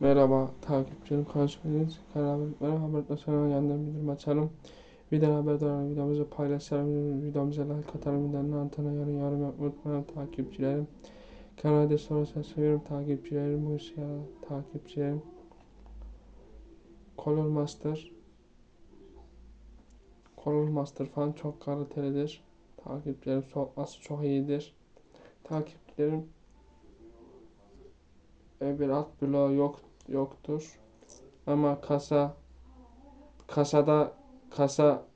Merhaba takipçilerim karşınızdayız. Merhaba, merhaba mutlaka yandan bildirim açalım. Videodan haberdar. Videomuzu paylaşalım. Videomuza like atalım. Videonun altına yorum, yorum yapmayı unutmayın takipçilerim. Kanala destek seviyorum takipçilerim. Bu işe takipçilerim. Color Master Color Master falan çok kalitelidir. Takipçilerim soğutması çok iyidir. Takipçilerim e, bir alt bloğu yok yoktur. Ama kasa kasada kasa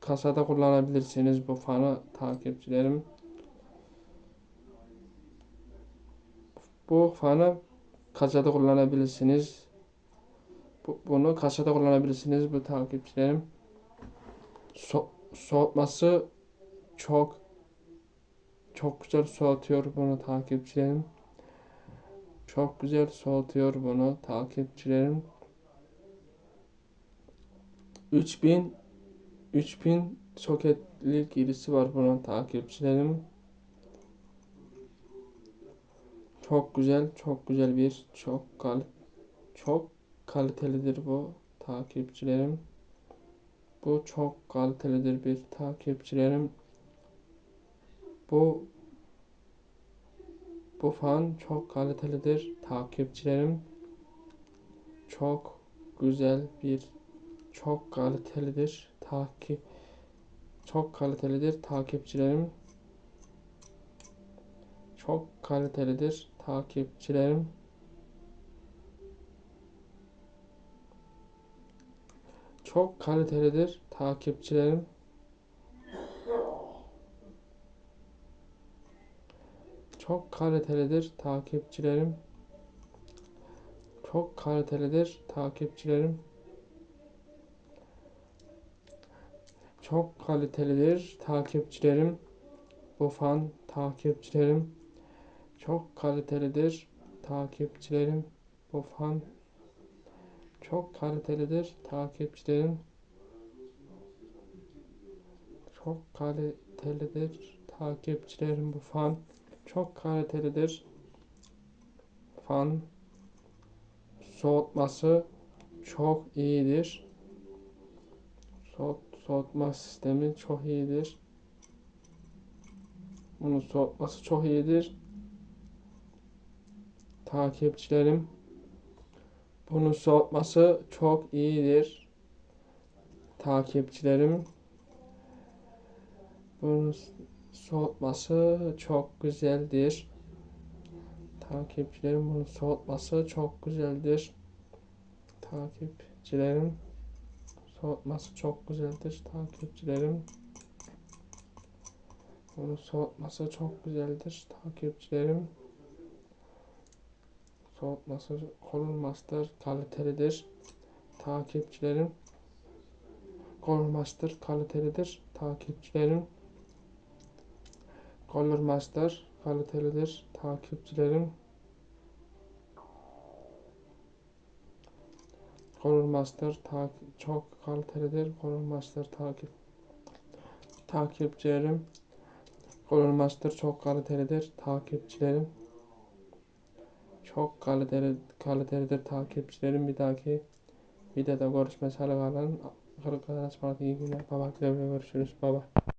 kasada kullanabilirsiniz bu fanı takipçilerim. Bu fanı kasada kullanabilirsiniz. Bu, bunu kasada kullanabilirsiniz bu takipçilerim. So, soğutması çok çok güzel soğutuyor bunu takipçilerim. Çok güzel soğutuyor bunu takipçilerim. 3000 3000 soketli girişi var bunun takipçilerim. Çok güzel, çok güzel bir çok kal çok kalitelidir bu takipçilerim. Bu çok kalitelidir bir takipçilerim. Bu bu fan çok kalitelidir takipçilerim. Çok güzel bir çok kalitelidir takip çok kalitelidir takipçilerim. Çok kalitelidir takipçilerim. Çok kalitelidir takipçilerim. Çok kalitelidir takipçilerim. Çok kalitelidir takipçilerim. Çok kalitelidir takipçilerim. Bu fan takipçilerim. Çok kalitelidir takipçilerim. Bu fan çok kalitelidir takipçilerim. Çok kalitelidir takipçilerim bu fan çok kalitelidir. Fan soğutması çok iyidir. Soğut, soğutma sistemi çok iyidir. Bunun soğutması çok iyidir. Takipçilerim bunun soğutması çok iyidir. Takipçilerim bunun soğutması çok güzeldir. Takipçilerim bunu soğutması çok güzeldir. Takipçilerim soğutması çok güzeldir. Takipçilerim bunu soğutması çok güzeldir. Takipçilerim soğutması Color kalitelidir. Takipçilerim Color kalitelidir. Takipçilerim Color Master kalitelidir. Takipçilerim Color Master ta çok kalitelidir. Color Master takip takipçilerim Color Master çok kalitelidir. Takipçilerim çok kaliteli kalitelidir takipçilerim. Bir dahaki videoda görüşmek üzere kalın. Kırık iyi günler. Baba görüşürüz. Baba.